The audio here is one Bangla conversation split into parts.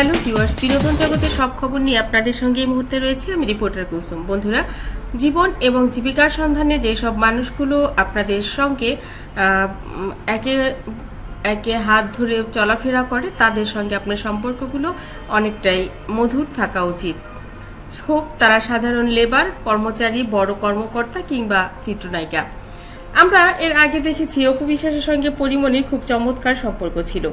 হ্যালো ভিউয়ার্স, বিনোদন জগতের সব খবর নিয়ে আপনাদের সঙ্গে এই মুহূর্তে রয়েছে আমি রিপোর্টার কুলসুম। বন্ধুরা, জীবন এবং জীবিকার সন্ধানে যেসব মানুষগুলো আপনাদের সঙ্গে একে একে হাত ধরে চলাফেরা করে, তাদের সঙ্গে আপনার সম্পর্কগুলো অনেকটাই মধুর থাকা উচিত। হোক, তারা সাধারণ লেবার, কর্মচারী, বড় কর্মকর্তা কিংবা চিত্রনায়িকা। আমরা এর আগে দেখেছি, অপু বিশ্বাসের সঙ্গে পরিমণির খুব চমৎকার সম্পর্ক ছিল।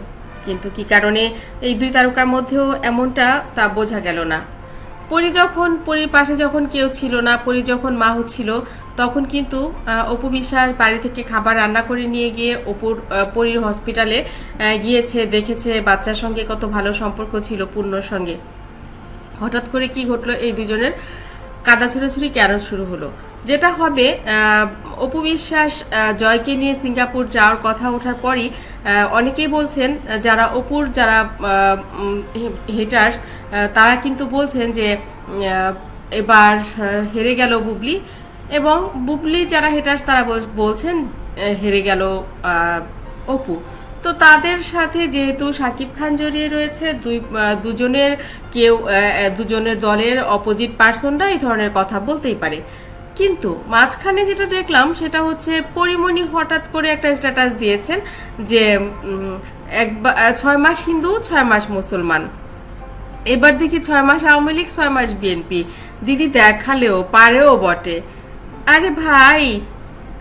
কিন্তু কি কারণে এই দুই তারকার মধ্যেও এমনটা তা বোঝা গেল না। পরি যখন, পরির পাশে যখন কেউ ছিল না, পরি যখন মা হচ্ছিল, তখন কিন্তু অপু বিশ্বাস বাড়ি থেকে খাবার রান্না করে নিয়ে গিয়ে অপুর পরীর হসপিটালে গিয়েছে, দেখেছে, বাচ্চার সঙ্গে কত ভালো সম্পর্ক ছিল পূর্ণর সঙ্গে। হঠাৎ করে কি ঘটলো এই দুজনের? কাদা ছুড়াছুড়ি কেন শুরু হলো? যেটা হবে অপু বিশ্বাস জয়কে নিয়ে সিঙ্গাপুর যাওয়ার কথা ওঠার পরই অনেকেই বলছেন যারা অপুর, যারা হেটার্স তারা কিন্তু বলছেন যে এবার হেরে গেল বুবলি। এবং বুবলির যারা হেটার্স তারা বলছেন হেরে গেল অপু। তো তাদের সাথে যেহেতু সাকিব খান জড়িয়ে রয়েছে, দুই দুজনের কেউ দুজনের দলের অপোজিট পার্সনরা এই ধরনের কথা বলতেই পারে। কিন্তু মাঝখানে যেটা দেখলাম, সেটা হচ্ছে পরিমণি হঠাৎ করে একটা স্ট্যাটাস দিয়েছেন যে একবার ছয় মাস হিন্দু, ছয় মাস মুসলমান। এবার দেখি ছয় মাস আওয়ামী লীগ, ছয় মাস বিএনপি দিদি দেখালেও, পারেও বটে। আরে ভাই,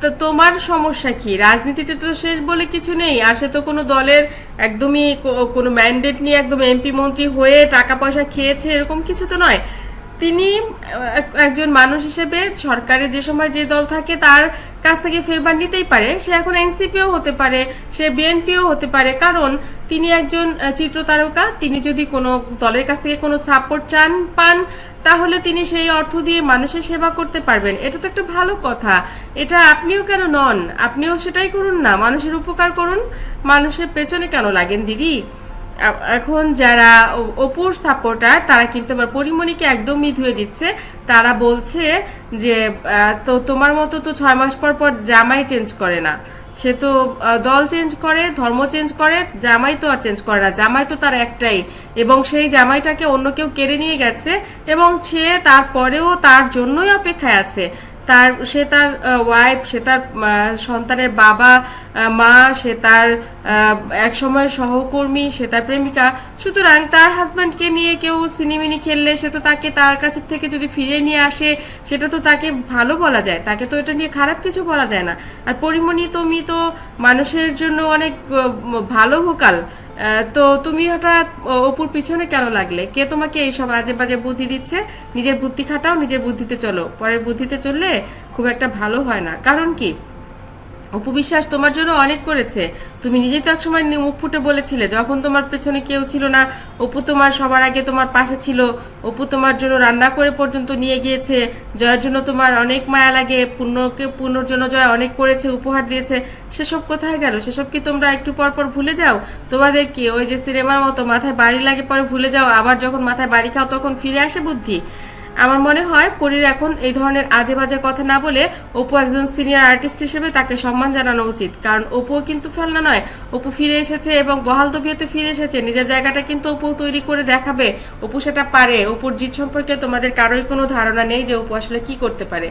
তো তোমার সমস্যা কি? রাজনীতিতে তো শেষ বলে কিছু নেই। আসে তো কোনো দলের একদমই কোনো ম্যান্ডেট নিয়ে একদম এমপি মন্ত্রী হয়ে টাকা পয়সা খেয়েছে, এরকম কিছু তো নয়। তিনি এক- একজন মানুষ হিসেবে সরকারে যে সময় যে দল থাকে তার কাছ থেকে ফেভার নিতেই পারে। সে এখন এনসিপিও হতে পারে, সে বিএনপিও হতে পারে। কারণ তিনি একজন চিত্র তারকা। তিনি যদি কোনো দলের কাছ থেকে কোনো সাপোর্ট চান, পান, তাহলে তিনি সেই অর্থ দিয়ে মানুষের সেবা করতে পারবেন। এটা তো একটা ভালো কথা। এটা আপনিও কেন নন? আপনিও সেটাই করুন না। মানুষের উপকার করুন। মানুষের পেছনে কেন লাগেন, দিদি? এখন যারা অপুর সাপোর্টার, তারা কিন্তু আবার পরিমণিকে একদমই ধুয়ে দিচ্ছে। তারা বলছে যে তো তোমার মতো তো ছয় মাস পর পর জামাই চেঞ্জ করে না। সে তো দল চেঞ্জ করে, ধর্ম চেঞ্জ করে, জামাই তো আর চেঞ্জ করে না। জামাই তো তার একটাই। এবং সেই জামাইটাকে অন্য কেউ কেড়ে নিয়ে গেছে এবং সে তারপরেও তার জন্যই অপেক্ষায় আছে। তার সে তার ওয়াইফ সে তার সন্তানের বাবা মা সে তার আহ, একসময়ের সহকর্মী সে তার প্রেমিকা। সুতরাং তার হাজব্যান্ডকে নিয়ে কেউ সিনেমিনি খেললে সে তো তাকে তার কাছে থেকে যদি ফিরিয়ে নিয়ে আসে সেটা তো তাকে ভালো বলা যায়। তাকে তো এটা নিয়ে খারাপ কিছু বলা যায় না। আর পরিমণি তুমি তো মানুষের জন্য অনেক ভালো ভোকাল তো তুমি হঠাৎ অপুর পিছনে কেন লাগলে? কে তোমাকে এইসব আজে বাজে বুদ্ধি দিচ্ছে? নিজের বুদ্ধি খাটাও, নিজের বুদ্ধিতে চলো। পরের বুদ্ধিতে চললে খুব একটা ভালো হয় না। কারণ কি? অপু বিশ্বাস তোমার জন্য অনেক করেছে। তুমি নিজেই তো একসময় মুখ ফুটে বলেছিলে, যখন তোমার পেছনে কেউ ছিল না, অপু তোমার সবার আগে তোমার পাশে ছিল। অপু তোমার জন্য রান্না করে পর্যন্ত নিয়ে গিয়েছে। জয়ের জন্য তোমার অনেক মায়া লাগে পূর্ণকে পূর্ণর জন্য জয় অনেক করেছে, উপহার দিয়েছে। সেসব কোথায় গেল? সেসব কি তোমরা একটু পর পর ভুলে যাও? তোমাদের কি ওই যে সিনেমার মতো মাথায় বাড়ি লাগে পরে ভুলে যাও? আবার যখন মাথায় বাড়ি খাও, তখন ফিরে আসে বুদ্ধি? আমার মনে হয় পরীর এখন এই ধরনের আজে বাজে কথা না বলে অপু একজন সিনিয়র আর্টিস্ট হিসেবে তাকে সম্মান জানানো উচিত। কারণ অপুও কিন্তু ফেলনা নয়। অপু ফিরে এসেছে এবং বহাল তবিয়তে ফিরে এসেছে। নিজের জায়গাটা কিন্তু অপু তৈরি করে দেখাবে। অপু সেটা পারে। অপুর জিত সম্পর্কে তোমাদের কারোই কোনো ধারণা নেই যে অপু আসলে কি করতে পারে।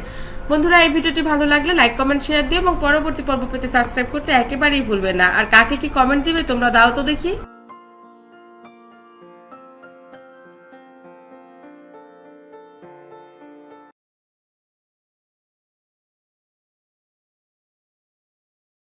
বন্ধুরা, এই ভিডিওটি ভালো লাগলে লাইক কমেন্ট শেয়ার দিও এবং পরবর্তী পর্ব পেতে সাবস্ক্রাইব করতে একেবারেই ভুলবে না। আর কাকে কি কমেন্ট দিবে তোমরা দাও তো দেখি।